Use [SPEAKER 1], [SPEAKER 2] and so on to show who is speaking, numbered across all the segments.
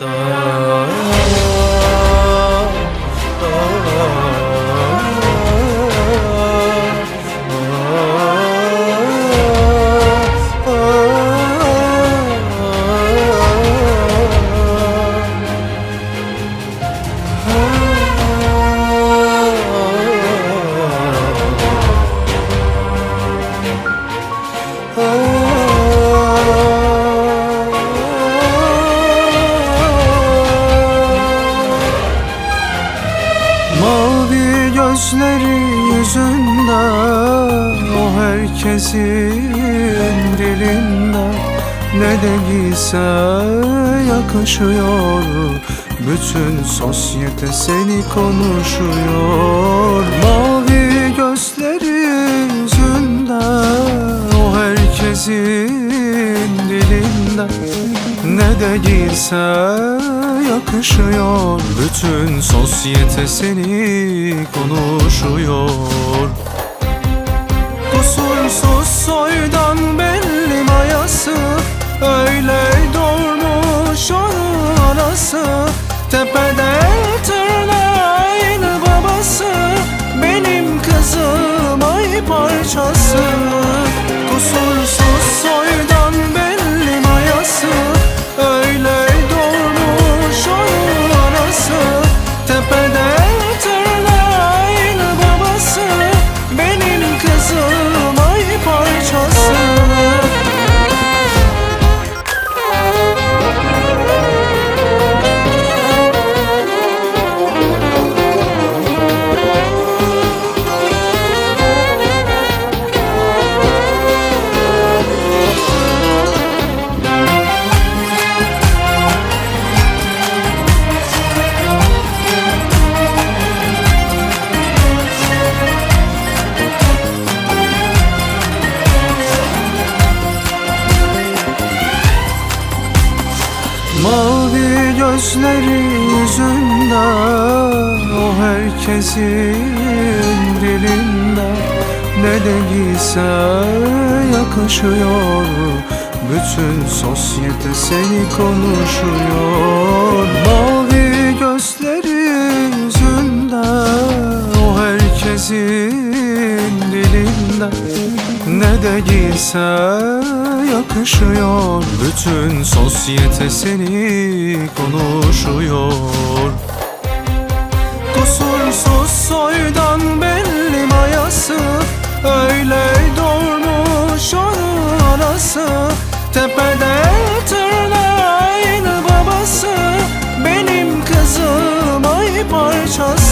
[SPEAKER 1] Mavi gözleri yüzünde O herkesin dilinde Ne de giyse yakışıyor. Bütün sosyete seni konuşuyor. Mavi gözleri yüzünde O herkesin dilinde Ne de giyse yakışıyor. Bütün sosyete seni konuşuyor. Kusursuz soydan belli mayası Öyle doğmuş onun anası. Tepede herkesin dilinde Ne de giyse yakışıyor. Bütün sosyete seni konuşuyor. Mavi gözleri yüzünde O herkesin dilinde Ne de giyse yakışıyor. Bütün sosyete seni konuşuyor Kusursuz soydan belli mayası Öyle doğmuş onun anası. Tepede tırnağıyla babası Benim kızım ay parçası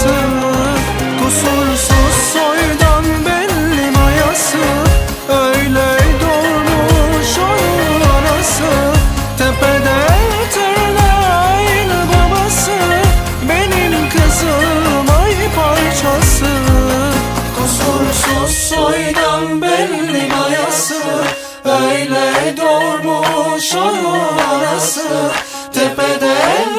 [SPEAKER 1] onun anası Tepede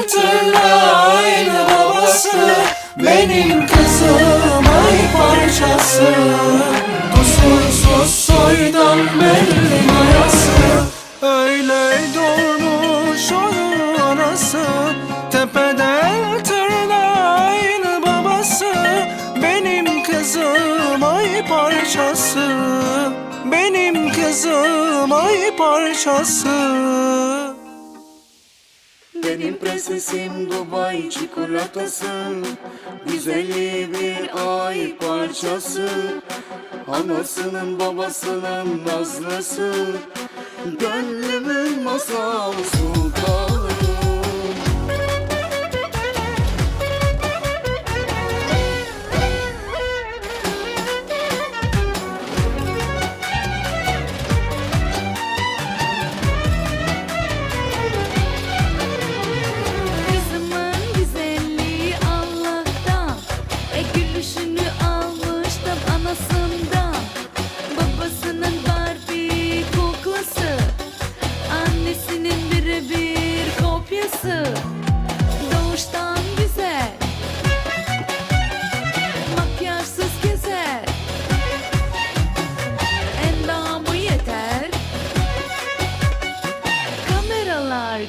[SPEAKER 1] tırnağıyla babası Benim kızım ay parçası. Kusursuz soydan belli mayası Öyle doğmuş onun anası. Tepede tırnağıyla babası Benim kızım ay parçası Benim kızım ay parçası. Benim
[SPEAKER 2] prensesim Dubai çikolatası. Güzeli bir ay parçası. Anasının babasının nazlısı. Gönlümün masal sultanı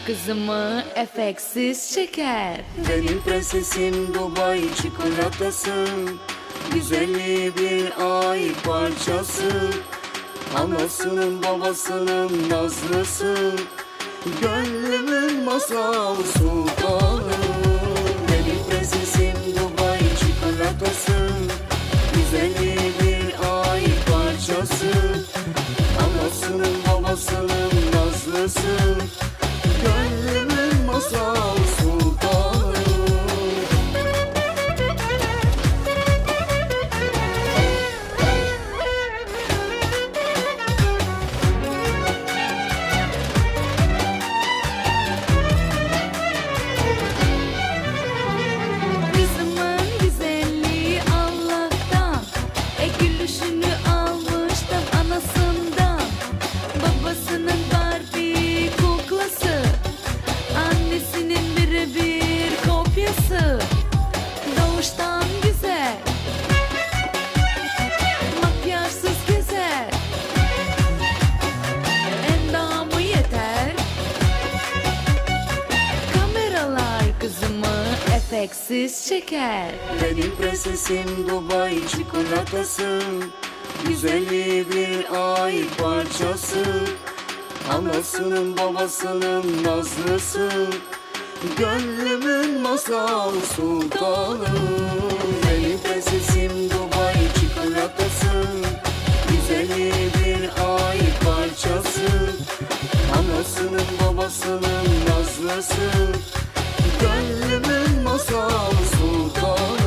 [SPEAKER 3] kızımı efeksiz çeker.
[SPEAKER 2] Benim prensesim Dubai çikolatası. Güzelliği bir ay parçası. Anasının babasının nazlısı. Gönlümün masal sultanı. Benim prensesim Dubai çikolatası. Güzelliği bir ay parçası. Anasının babasının nazlısı
[SPEAKER 3] efeksiz çeker
[SPEAKER 2] Benim prensesim Dubai çikolatası. Güzelliği bir ay parçası. Anasının babasının nazlısı. Gönlümün masal sultanı. Benim prensesim Dubai çikolatası. Güzelliği bir ay parçası. Anasının babasının nazlısı Gönlümün masal sultanı